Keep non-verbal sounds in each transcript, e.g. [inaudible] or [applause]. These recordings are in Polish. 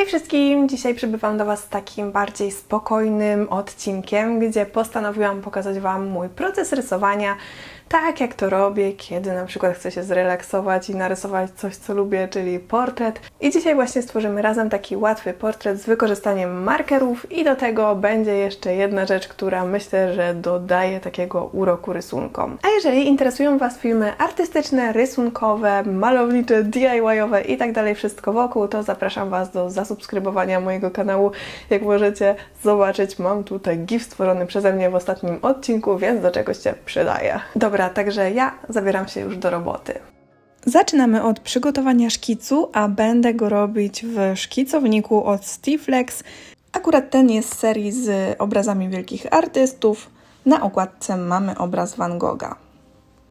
Hej wszystkim! Dzisiaj przybywam do Was z takim bardziej spokojnym odcinkiem, gdzie postanowiłam pokazać Wam mój proces rysowania, tak jak to robię, kiedy na przykład chcę się zrelaksować i narysować coś, co lubię, czyli portret. I dzisiaj właśnie stworzymy razem taki łatwy portret z wykorzystaniem markerów i do tego będzie jeszcze jedna rzecz, która myślę, że dodaje takiego uroku rysunkom. A jeżeli interesują Was filmy artystyczne, rysunkowe, malownicze, DIY-owe i tak dalej, wszystko wokół, to zapraszam Was do zasubskrybowania mojego kanału. Jak możecie zobaczyć, mam tutaj GIF stworzony przeze mnie w ostatnim odcinku, więc do czegoś się przydaje. Dobra, także ja zabieram się już do roboty. Zaczynamy od przygotowania szkicu, a będę go robić w szkicowniku od Stiflex. Akurat ten jest z serii z obrazami wielkich artystów. Na okładce mamy obraz Van Gogha.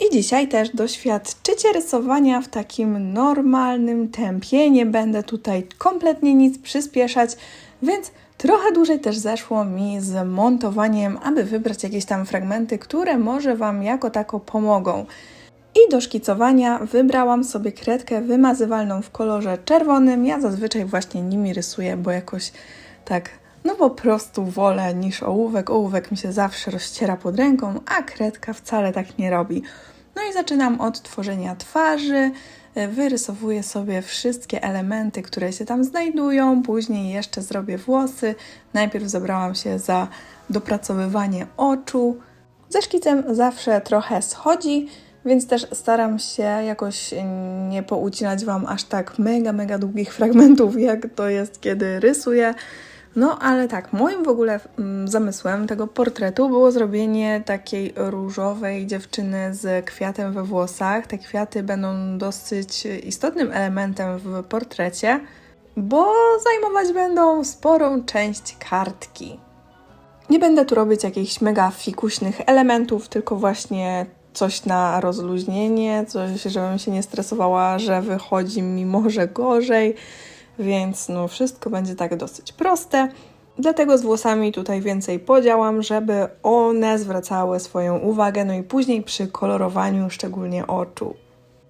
I dzisiaj też doświadczycie rysowania w takim normalnym tempie. Nie będę tutaj kompletnie nic przyspieszać, więc trochę dłużej też zeszło mi z montowaniem, aby wybrać jakieś tam fragmenty, które może Wam jako tako pomogą. I do szkicowania wybrałam sobie kredkę wymazywalną w kolorze czerwonym. Ja zazwyczaj właśnie nimi rysuję, bo jakoś tak, no po prostu wolę niż ołówek. Ołówek mi się zawsze rozciera pod ręką, a kredka wcale tak nie robi. No i zaczynam od tworzenia twarzy. Wyrysowuję sobie wszystkie elementy, które się tam znajdują. Później jeszcze zrobię włosy. Najpierw zabrałam się za dopracowywanie oczu. Ze szkicem zawsze trochę schodzi, więc też staram się jakoś nie poucinać Wam aż tak mega, mega długich fragmentów, jak to jest, kiedy rysuję. No, ale tak, moim w ogóle mm, zamysłem tego portretu było zrobienie takiej różowej dziewczyny z kwiatem we włosach. Te kwiaty będą dosyć istotnym elementem w portrecie, bo zajmować będą sporą część kartki. Nie będę tu robić jakichś mega fikuśnych elementów, tylko właśnie coś na rozluźnienie, coś, żebym się nie stresowała, że wychodzi mi może gorzej, więc no wszystko będzie tak dosyć proste. Dlatego z włosami tutaj więcej podziałam, żeby one zwracały swoją uwagę, no i później przy kolorowaniu, szczególnie oczu.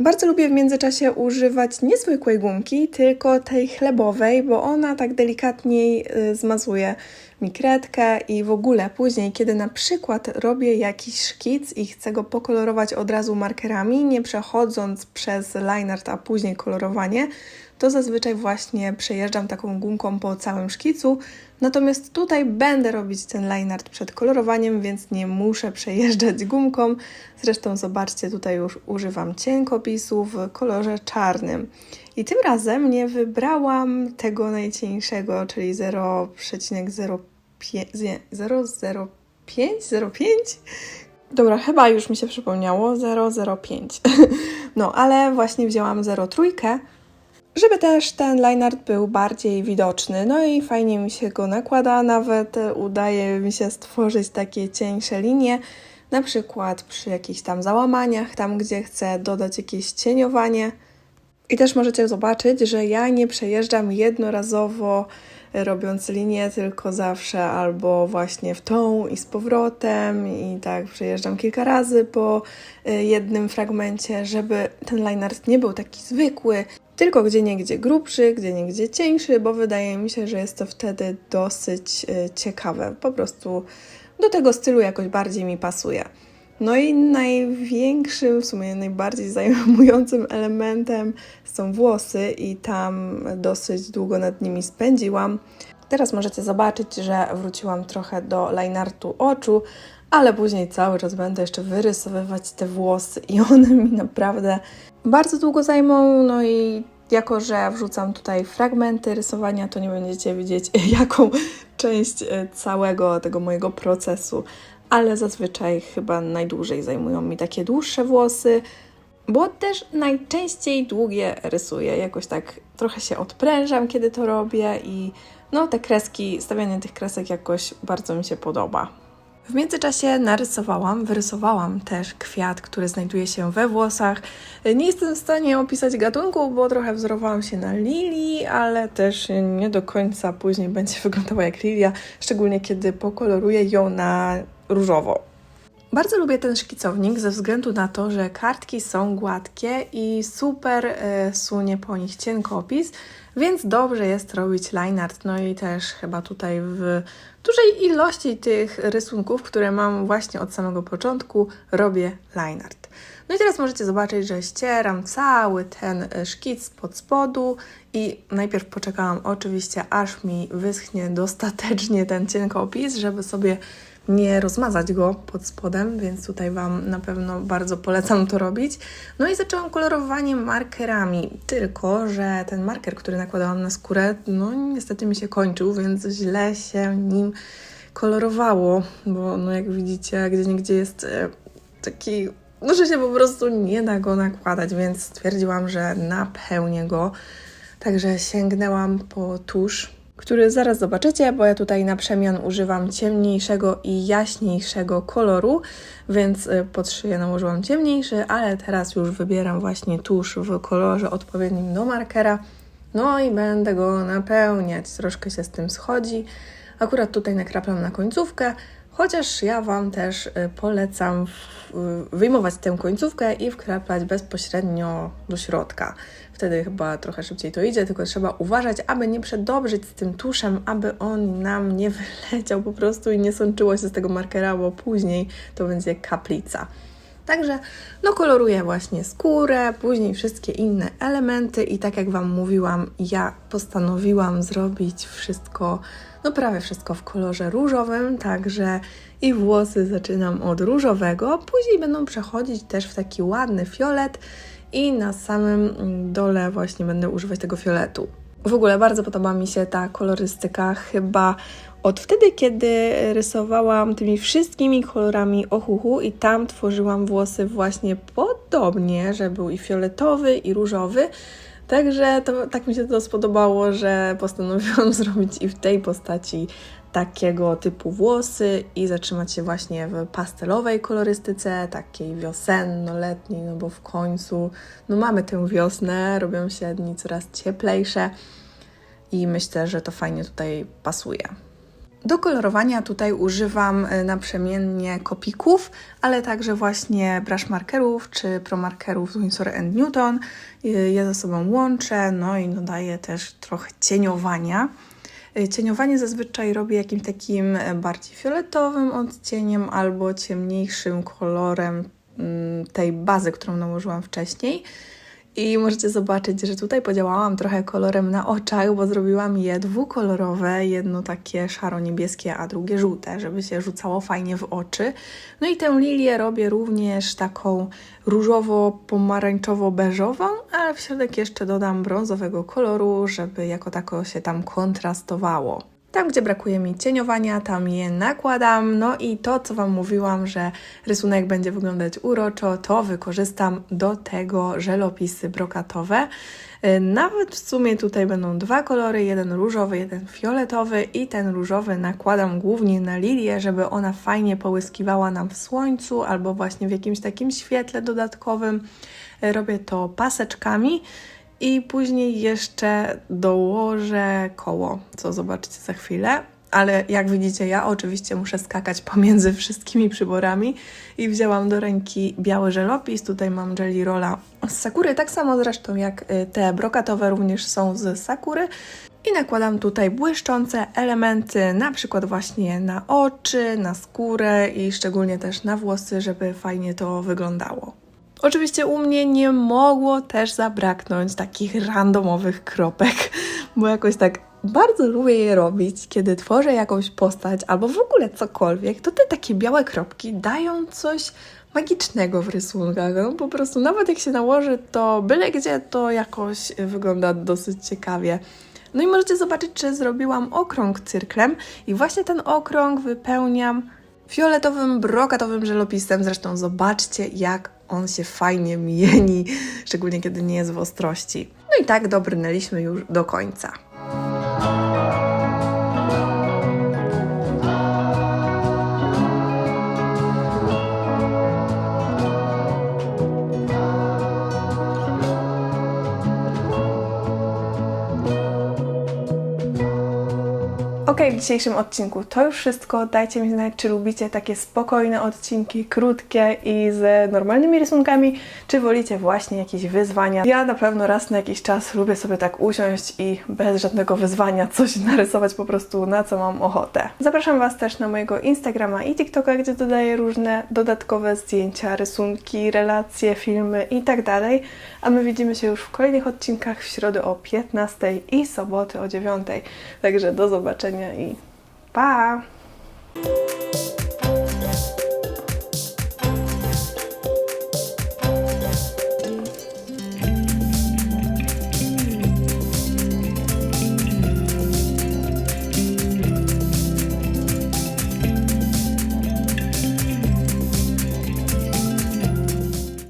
Bardzo lubię w międzyczasie używać niezwykłej gumki, tylko tej chlebowej, bo ona tak delikatniej y, zmazuje mi kredkę i w ogóle później, kiedy na przykład robię jakiś szkic i chcę go pokolorować od razu markerami, nie przechodząc przez line art, a później kolorowanie, to zazwyczaj właśnie przejeżdżam taką gumką po całym szkicu. Natomiast tutaj będę robić ten line art przed kolorowaniem, więc nie muszę przejeżdżać gumką. Zresztą zobaczcie, tutaj już używam cienkopisu w kolorze czarnym. I tym razem nie wybrałam tego najcieńszego, czyli 0,05, Dobra, chyba już mi się przypomniało, 005. [laughs] No, ale właśnie wzięłam 0,3, żeby też ten line art był bardziej widoczny. No i fajnie mi się go nakłada, nawet udaje mi się stworzyć takie cieńsze linie, na przykład przy jakichś tam załamaniach, tam gdzie chcę dodać jakieś cieniowanie. I też możecie zobaczyć, że ja nie przejeżdżam jednorazowo robiąc linię, tylko zawsze albo właśnie w tą i z powrotem i tak przejeżdżam kilka razy po y, jednym fragmencie, żeby ten line art nie był taki zwykły, tylko gdzie niegdzie grubszy, gdzie niegdzie cieńszy, bo wydaje mi się, że jest to wtedy dosyć y, ciekawe. Po prostu do tego stylu jakoś bardziej mi pasuje. No i największym, w sumie najbardziej zajmującym [laughs] elementem są włosy i tam dosyć długo nad nimi spędziłam. Teraz możecie zobaczyć, że wróciłam trochę do lineartu oczu, ale później cały czas będę jeszcze wyrysowywać te włosy i one mi naprawdę bardzo długo zajmą, no i jako, że wrzucam tutaj fragmenty rysowania, to nie będziecie widzieć [laughs] jaką część e, całego tego mojego procesu ale zazwyczaj chyba najdłużej zajmują mi takie dłuższe włosy, bo też najczęściej długie rysuję. Jakoś tak trochę się odprężam, kiedy to robię i no te kreski, stawianie tych kresek jakoś bardzo mi się podoba. W międzyczasie narysowałam, wyrysowałam też kwiat, który znajduje się we włosach. Nie jestem w stanie opisać gatunku, bo trochę wzorowałam się na lilii, ale też nie do końca później będzie [laughs] wyglądała jak lilia, szczególnie kiedy pokoloruję ją na różowo. Bardzo lubię ten szkicownik ze względu na to, że kartki są gładkie i super e, sunie po nich cienkopis, więc dobrze jest robić line art. No i też chyba tutaj w dużej ilości tych rysunków, które mam właśnie od samego początku, robię line art. No i teraz możecie zobaczyć, że ścieram cały ten e, szkic pod spodu i najpierw poczekałam oczywiście, aż mi wyschnie dostatecznie ten cienkopis, żeby sobie nie rozmazać go pod spodem, więc tutaj Wam na pewno bardzo polecam to robić. No i zaczęłam kolorowanie markerami, tylko że ten marker, który nakładałam na skórę, no niestety mi się kończył, więc źle się nim kolorowało, bo no jak widzicie, gdzie niegdzie jest e, taki, no że się po prostu nie da go nakładać, więc stwierdziłam, że napełnię go. Także sięgnęłam po tusz który zaraz zobaczycie, bo ja tutaj na przemian używam ciemniejszego i jaśniejszego koloru, więc y, pod szyję nałożyłam ciemniejszy, ale teraz już wybieram właśnie tusz w kolorze odpowiednim do markera. No i będę go napełniać. Troszkę się z tym schodzi. Akurat tutaj nakraplam na końcówkę, chociaż ja Wam też y, polecam wyjmować tę końcówkę i wkraplać bezpośrednio do środka. Wtedy chyba trochę szybciej to idzie, tylko trzeba uważać, aby nie przedobrzyć z tym tuszem, aby on nam nie [laughs] wyleciał po prostu i nie sączyło się z tego markera, bo później to będzie kaplica. Także no koloruję właśnie skórę, później wszystkie inne elementy i tak jak Wam mówiłam, ja postanowiłam zrobić wszystko, no prawie wszystko w kolorze różowym, także i włosy zaczynam od różowego, później będą przechodzić też w taki ładny fiolet i na samym dole właśnie będę używać tego fioletu. W ogóle bardzo podoba mi się ta kolorystyka, chyba od wtedy, kiedy rysowałam tymi wszystkimi kolorami ohuhu i tam tworzyłam włosy właśnie podobnie, że był i fioletowy, i różowy. Także to, tak mi się to spodobało, że postanowiłam [laughs] zrobić i w tej postaci takiego typu włosy i zatrzymać się właśnie w pastelowej kolorystyce, takiej wiosenno-letniej, no bo w końcu no mamy tę wiosnę, robią się dni coraz cieplejsze i myślę, że to fajnie tutaj pasuje. Do kolorowania tutaj używam e, naprzemiennie kopików, ale także właśnie brush markerów czy promarkerów z Winsor Newton. E, je ze sobą łączę, no i dodaję też trochę cieniowania. E, cieniowanie zazwyczaj robię jakimś takim bardziej fioletowym odcieniem albo ciemniejszym kolorem mm, tej bazy, którą nałożyłam wcześniej. I możecie zobaczyć, że tutaj podziałałam trochę kolorem na oczach, bo zrobiłam je dwukolorowe, jedno takie szaro-niebieskie, a drugie żółte, żeby się rzucało fajnie w oczy. No i tę lilię robię również taką różowo-pomarańczowo-beżową, ale w środek jeszcze dodam brązowego koloru, żeby jako tako się tam kontrastowało. Tam, gdzie brakuje mi cieniowania, tam je nakładam. No i to, co Wam mówiłam, że rysunek będzie wyglądać uroczo, to wykorzystam do tego żelopisy brokatowe. Y, nawet w sumie tutaj będą dwa kolory, jeden różowy, jeden fioletowy i ten różowy nakładam głównie na lilię, żeby ona fajnie połyskiwała nam w słońcu albo właśnie w jakimś takim świetle dodatkowym. Y, robię to paseczkami. I później jeszcze dołożę koło, co zobaczycie za chwilę. Ale jak widzicie, ja oczywiście muszę skakać pomiędzy wszystkimi przyborami i wzięłam do ręki biały żelopis. Tutaj mam Jelly Rolla z Sakury, tak samo zresztą jak y, te brokatowe również są z Sakury. I nakładam tutaj błyszczące elementy, na przykład właśnie na oczy, na skórę i szczególnie też na włosy, żeby fajnie to wyglądało. Oczywiście u mnie nie mogło też zabraknąć takich randomowych kropek, [laughs] bo jakoś tak bardzo lubię je robić, kiedy tworzę jakąś postać albo w ogóle cokolwiek, to te takie białe kropki dają coś magicznego w rysunkach. No, po prostu nawet jak się nałoży to byle gdzie, to jakoś wygląda dosyć ciekawie. No i możecie zobaczyć, czy zrobiłam okrąg cyrklem i właśnie ten okrąg wypełniam fioletowym, brokatowym żelopisem. Zresztą zobaczcie, jak on się fajnie mieni, szczególnie kiedy nie jest w ostrości. No i tak dobrnęliśmy już do końca. W dzisiejszym odcinku to już wszystko. Dajcie mi znać, czy lubicie takie spokojne odcinki, krótkie i z normalnymi rysunkami, czy wolicie właśnie jakieś wyzwania. Ja na pewno raz na jakiś czas lubię sobie tak usiąść i bez żadnego wyzwania coś [laughs] narysować po prostu na co mam ochotę. Zapraszam Was też na mojego Instagrama i TikToka, gdzie dodaję różne dodatkowe zdjęcia, rysunki, relacje, filmy i tak. A my widzimy się już w kolejnych odcinkach w środę o 15 i soboty o 9. Także do zobaczenia Bye.